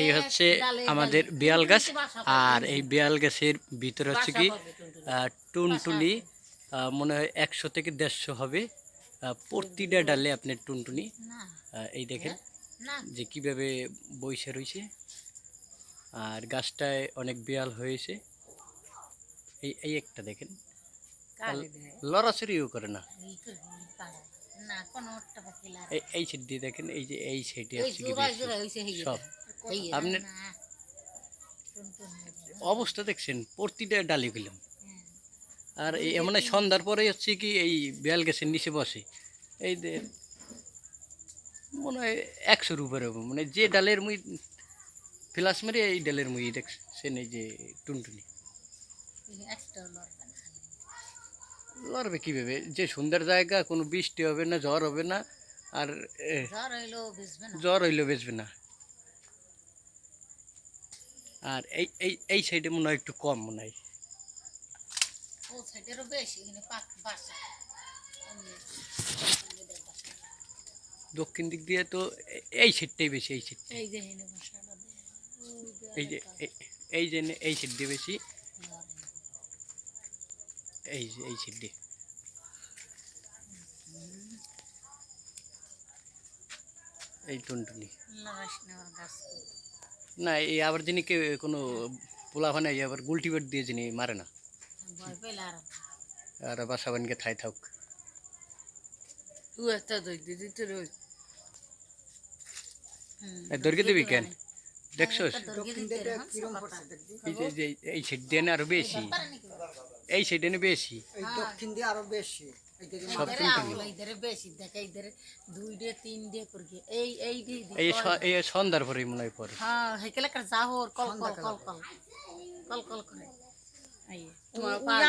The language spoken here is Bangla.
এই হচ্ছে আমাদের বিয়াল গাছ। আর এই বিয়াল গাছের ভিতরে হচ্ছে কি টুনটুনি মনে হয় একশো থেকে দেড়শো হবে। প্রতিটা ডালে আপনার টুনটুনি। এই দেখেন যে কীভাবে বইসে রয়েছে আর গাছটায় অনেক বিয়াল হয়েছে। এই এই একটা দেখেন। লড়াচড়িও করে না। না কোনো পাখি লাগে এই সাইড দিয়ে দেখেন এই যে এই সাইডে সব। আপনি- অবস্থা দেখছেন প্রতিটা ডালি গেলাম হ্যাঁ। আর এই মানে সন্ধ্যার পরে হচ্ছে কি এই বেল গাছের নিচে বসে। এই মনে হয় একশোর উপরে হবে। মানে যে ডালের মুই ফ্লাস মেরে এই ডালের মুই দেখছেন এই যে টুনটুনি। একটা লড়বে। কীভাবে? যে সুন্দর জায়গা কোনো বৃষ্টি হবে না ঝড় হবে না আর জ্বর হইলেও বেচবে না। আর এই এই এই সাইডে মনে হয় একটু কম মনে হয়। দক্ষিণ দিক দিয়ে তো এই সাইডটাই বেশি এই সাইড এই যে এই যে এই- সাইড দিয়ে বেশি। এই যে এই দিয়ে এই টুনটুনি। না এই আবার যিনি কোনো পোলা ফানে আবার গুলটি বেট দিয়ে যিনি মারে না। আর বাসা বানকে থাই থাক দর্গে দিবি কেন? দেখছোস? এই যে- যে এই সাইড দিয়ে না আরও বেশি। এই সাইডে নে বেশি। এই দক্ষিণ দিয়ে আরও বেশি। সন্ধ্যার পরে মনে হয় পরে। হ্যাঁ call call call. Call call call করে। এই তোমার